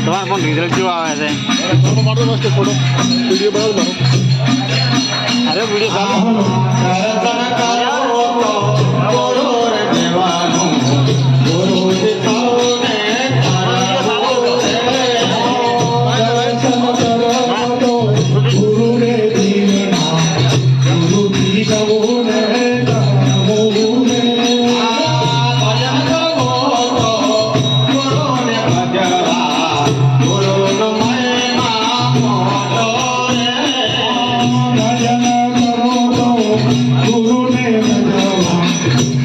તમારે પણ રિઝલ્ટ કેવું આવે છે મારો મસ્ત ફોટો વીડિયો અરે વીડિયો ભજન કરો તો ગુરુને ભજવા